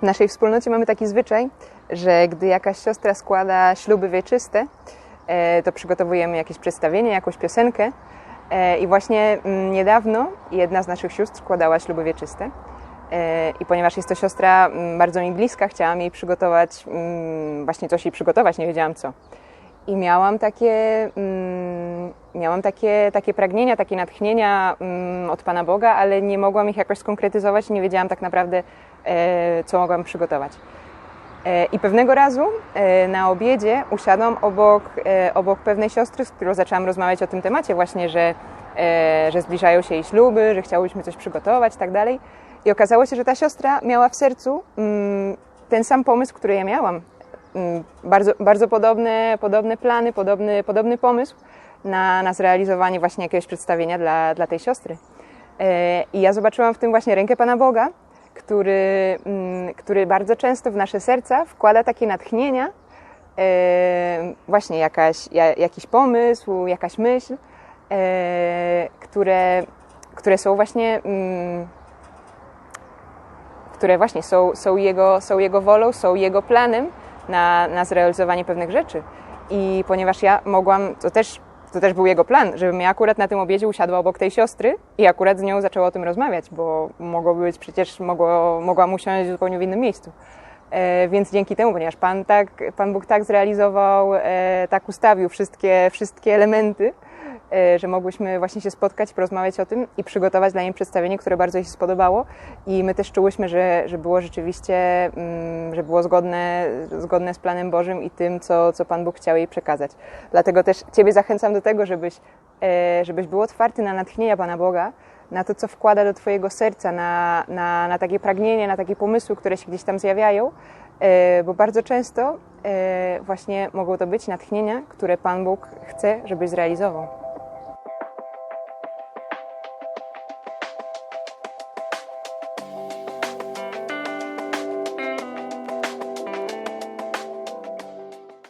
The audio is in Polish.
W naszej wspólnocie mamy taki zwyczaj, że gdy jakaś siostra składa śluby wieczyste, e, to przygotowujemy jakieś przedstawienie, jakąś piosenkę. E, I właśnie mm, niedawno jedna z naszych sióstr składała śluby wieczyste. E, I ponieważ jest to siostra mm, bardzo mi bliska, chciałam jej przygotować, mm, właśnie coś jej przygotować, nie wiedziałam co. I miałam takie, miałam takie, takie pragnienia, takie natchnienia od Pana Boga, ale nie mogłam ich jakoś skonkretyzować nie wiedziałam tak naprawdę, co mogłam przygotować. E, I pewnego razu e, na obiedzie usiadłam obok, e, obok pewnej siostry, z którą zaczęłam rozmawiać o tym temacie właśnie, że, że zbliżają się jej śluby, że chciałyśmy coś przygotować i tak dalej. I okazało się, że ta siostra miała w sercu mm, ten sam pomysł, który ja miałam. Mm, bardzo, bardzo podobne, podobne plany, podobny, podobny pomysł na, na zrealizowanie właśnie jakiegoś przedstawienia dla, dla tej siostry. I ja zobaczyłam w tym właśnie rękę Pana Boga, który, mm, który bardzo często w nasze serca wkłada takie natchnienia, e, właśnie jakaś, jakiś pomysł, jakaś myśl, e, które, które są właśnie mm, które właśnie są, są, jego, są jego wolą, są jego planem na, na zrealizowanie pewnych rzeczy. I ponieważ ja mogłam, to też to też był jego plan, żebym ja akurat na tym obiedzie usiadła obok tej siostry i akurat z nią zaczęła o tym rozmawiać, bo mogłoby być przecież, mogło, mogłam usiąść zupełnie w innym miejscu. E, więc dzięki temu, ponieważ Pan, tak, Pan Bóg tak zrealizował, e, tak ustawił wszystkie, wszystkie elementy, że mogłyśmy właśnie się spotkać, porozmawiać o tym i przygotować dla niej przedstawienie, które bardzo jej się spodobało. I my też czułyśmy, że, że było rzeczywiście, mm, że było zgodne, zgodne z planem Bożym i tym, co, co Pan Bóg chciał jej przekazać. Dlatego też Ciebie zachęcam do tego, żebyś, e, żebyś był otwarty na natchnienia Pana Boga, na to, co wkłada do Twojego serca, na, na, na takie pragnienie, na takie pomysły, które się gdzieś tam zjawiają, e, bo bardzo często właśnie mogą to być natchnienia, które Pan Bóg chce, żebyś zrealizował.